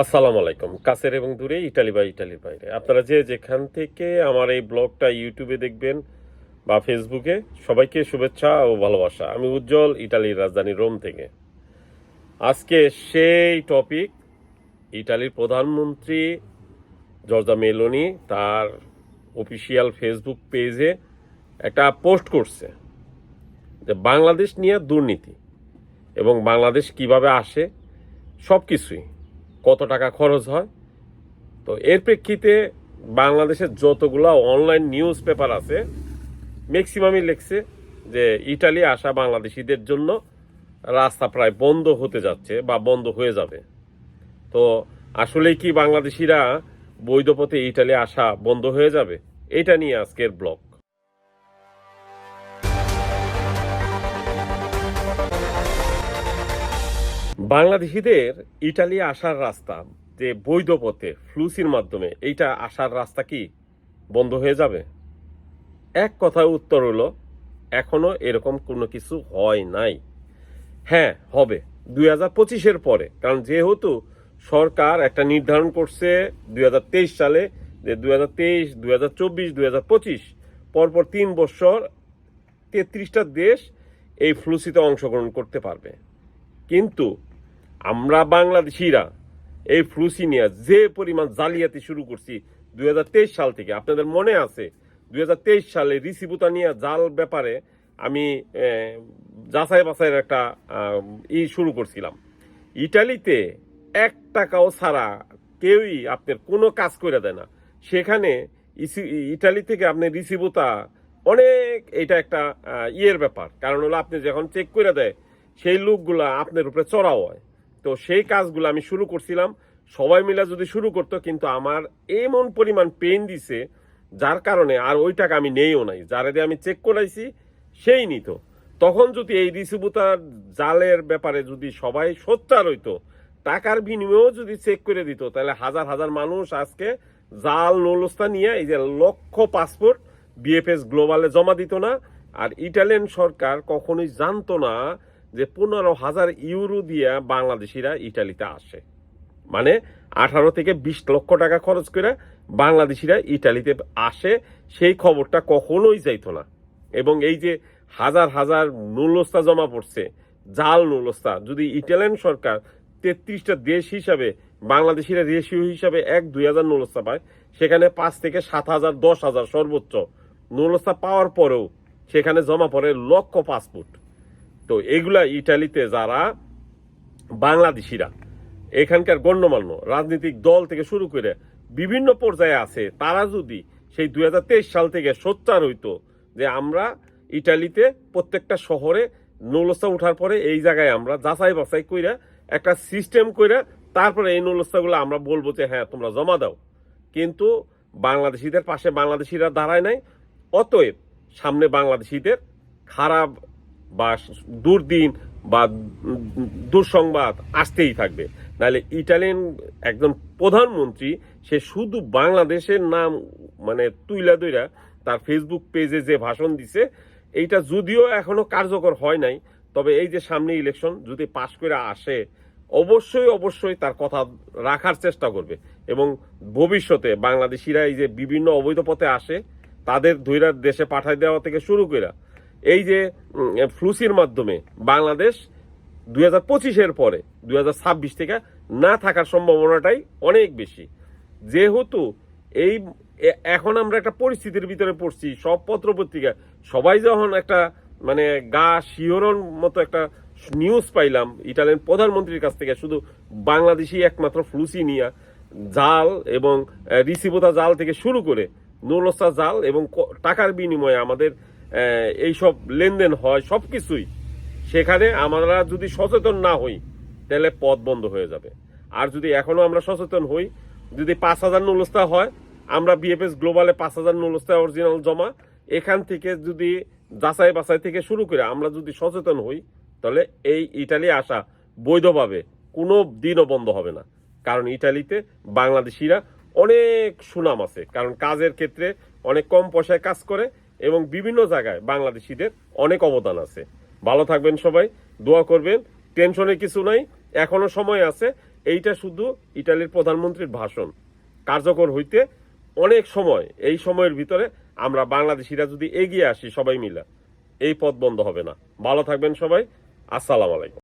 আসসালামু আলাইকুম। কাছের এবং দূরে, ইটালি বা ইটালির বাইরে। আপনারা যে যেখান থেকে আমার এই ব্লগটা ইউটিউবে দেখবেন বা ফেসবুকে, সবাইকে শুভেচ্ছা ও ভালোবাসা। আমি উজ্জ্বল, ইটালির রাজধানী রোম থেকে। আজকে সেই টপিক, ইটালির প্রধানমন্ত্রী জর্জা মেলোনি তার অফিসিয়াল ফেসবুক পেজে একটা পোস্ট করছে যে বাংলাদেশ নিয়ে দুর্নীতি এবং বাংলাদেশ কীভাবে আসে সব কিছুই কত টাকা খরচ হয়। তো এর প্রেক্ষিতে বাংলাদেশের যতগুলো অনলাইন নিউজ পেপার আছে ম্যাক্সিমামই লিখছে যে ইটালি আসা বাংলাদেশিদের জন্য রাস্তা প্রায় বন্ধ হতে যাচ্ছে বা বন্ধ হয়ে যাবে। তো আসলেই কি বাংলাদেশিরা বৈধ পথে ইটালি আসা বন্ধ হয়ে যাবে? এটা নিয়ে আজকের ব্লগ। বাংলাদেশিদের ইটালি আসার রাস্তা, যে বৈধ পথে ফ্লুসির মাধ্যমে, এইটা আসার রাস্তা কি বন্ধ হয়ে যাবে? এক কথায় উত্তর হলো, এখনও এরকম কোনো কিছু হয় নাই। হ্যাঁ হবে। দুই হাজার পঁচিশের পরে, কারণ যেহেতু সরকার একটা নির্ধারণ করছে দুই হাজার তেইশ সালে, যে দুই হাজার তেইশ, দুই হাজার চব্বিশ, দুই হাজার পঁচিশ, পরপর তিন বছর তেত্রিশটা দেশ এই ফ্লুসিতে অংশগ্রহণ করতে পারবে। কিন্তু আমরা বাংলাদেশিরা এই ফ্লুসি নিয়ে যে পরিমাণ জালিয়াতি শুরু করছি দু হাজার তেইশ সাল থেকে, আপনাদের মনে আছে দু হাজার তেইশ সালে রিসিবুতা নিয়ে জাল ব্যাপারে আমি যাচাই বাছাইয়ের একটা ই শুরু করছিলাম। ইটালিতে এক টাকাও ছাড়া কেউই আপনার কোনো কাজ করে দেয় না। সেখানে ইটালি থেকে আপনি রিসিবুতা অনেক, এটা একটা ইয়ের ব্যাপার। কারণ হলো আপনি যখন চেক করে দেয়, সেই লোকগুলা আপনার উপরে চড়াও হয়। তো সেই কাজগুলো আমি শুরু করছিলাম। সবাই মিলে যদি শুরু করতো, কিন্তু আমার এমন পরিমাণ পেন দিছে, যার কারণে আর ওই টাকা আমি নেইও নাই। যারা দিয়ে আমি চেক করাইছি, সেই নিত। তখন যদি এই রিসিবুতার জালের ব্যাপারে যদি সবাই সোচ্চার হইতো, টাকার বিনিময়েও যদি চেক করে দিত, তাহলে হাজার হাজার মানুষ আজকে জাল, নৌলস্তা নিয়ে এই যে লক্ষ পাসপোর্ট বিএফএস গ্লোবালে জমা দিত না। আর ইটালিয়ান সরকার কখনোই জানতো না যে পনেরো হাজার ইউরো দিয়ে বাংলাদেশিরা ইটালিতে আসে। মানে আঠারো থেকে বিশ লক্ষ টাকা খরচ করে বাংলাদেশিরা ইটালিতে আসে, সেই খবরটা কখনোই যাইতো না। এবং এই যে হাজার হাজার নুলস্তা জমা পড়ছে, জাল নুলস্তা, যদি ইটালিয়ান সরকার তেত্রিশটা দেশ হিসাবে, বাংলাদেশিরা রেশিও হিসাবে এক দুই হাজার নুলস্তা পায়, সেখানে পাঁচ থেকে সাত হাজার, দশ হাজার সর্বোচ্চ নুলস্তা পাওয়ার পরেও সেখানে জমা পড়ে লক্ষ পাসপোর্ট তো এগুলা ইটালিতে যারা বাংলাদেশিরা, এখানকার গণ্যমান্য রাজনৈতিক দল থেকে শুরু করে বিভিন্ন পর্যায়ে আছে, তারা যদি সেই দু হাজার তেইশ সাল থেকে সোচ্চার হইতো যে আমরা ইটালিতে প্রত্যেকটা শহরে নৌলস্তা উঠার পরে এই জায়গায় আমরা যাচাই বাছাই কইরা একটা সিস্টেম কইরা তারপরে এই নৌলস্তাগুলো আমরা বলব যে হ্যাঁ তোমরা জমা দাও। কিন্তু বাংলাদেশিদের পাশে বাংলাদেশিরা দাঁড়ায় নাই, অতএব সামনে বাংলাদেশিদের খারাপ বা দুর্দিন বা দুঃসংবাদ আসতেই থাকবে। নাহলে ইটালিয়ান একজন প্রধানমন্ত্রী, সে শুধু বাংলাদেশের নাম মানে তুইলা দইরা তার ফেসবুক পেজে যে ভাষণ দিছে, এইটা যদিও এখনও কার্যকর হয় নাই, তবে এই যে সামনে ইলেকশন যদি পাশ করে আসে, অবশ্যই অবশ্যই তার কথা রাখার চেষ্টা করবে। এবং ভবিষ্যতে বাংলাদেশিরা এই যে বিভিন্ন অবৈধ পথে আসে, তাদের ধৈরার দেশে পাঠায় দেওয়া থেকে শুরু করে এই যে ফ্লুসির মাধ্যমে বাংলাদেশ দুই হাজার পঁচিশের পরে, দুই হাজার ছাব্বিশ থেকে না থাকার সম্ভাবনাটাই অনেক বেশি। যেহেতু এই এখন আমরা একটা পরিস্থিতির ভিতরে পড়ছি, সব পত্র পত্রিকা সবাই যখন একটা মানে গা শিহরণ মতো একটা নিউজ পাইলাম, ইটালিয়ান প্রধানমন্ত্রীর কাছ থেকে, শুধু বাংলাদেশি একমাত্র ফ্লুসি নিয়া, জাল এবং রিসিবোতা জাল থেকে শুরু করে নৌলস্তা জাল এবং টাকার বিনিময়ে আমাদের এইসব লেনদেন হয় সব কিছুই সেখানে আমরা যদি সচেতন না হই, তাহলে পথ বন্ধ হয়ে যাবে। আর যদি এখনও আমরা সচেতন হই, যদি পাঁচ হাজার নুলস্তা হয়, আমরা বিএফএস গ্লোবালে পাঁচ হাজার নুলস্তা অরিজিনাল জমা, এখান থেকে যদি যাচাই বাছাই থেকে শুরু করে আমরা যদি সচেতন হই, তাহলে এই ইটালি আসা বৈধভাবে কোনো দিনও বন্ধ হবে না। কারণ ইটালিতে বাংলাদেশিরা অনেক সুনাম আছে। কারণ কাজের ক্ষেত্রে অনেক কম পয়সায় কাজ করে এবং বিভিন্ন জায়গায় বাংলাদেশিদের অনেক অবদান আছে। ভালো থাকবেন সবাই, দোয়া করবেন টেনশনে কিছু নাই, এখনও সময় আছে। এইটা শুধু ইটালির প্রধানমন্ত্রীর ভাষণ। কার্যকর হইতে অনেক সময়, এই সময়ের ভিতরে আমরা বাংলাদেশিরা যদি এগিয়ে আসি সবাই মিলে, এই পথ বন্ধ হবে না। ভালো থাকবেন সবাই, আসসালাম আলাইকুম।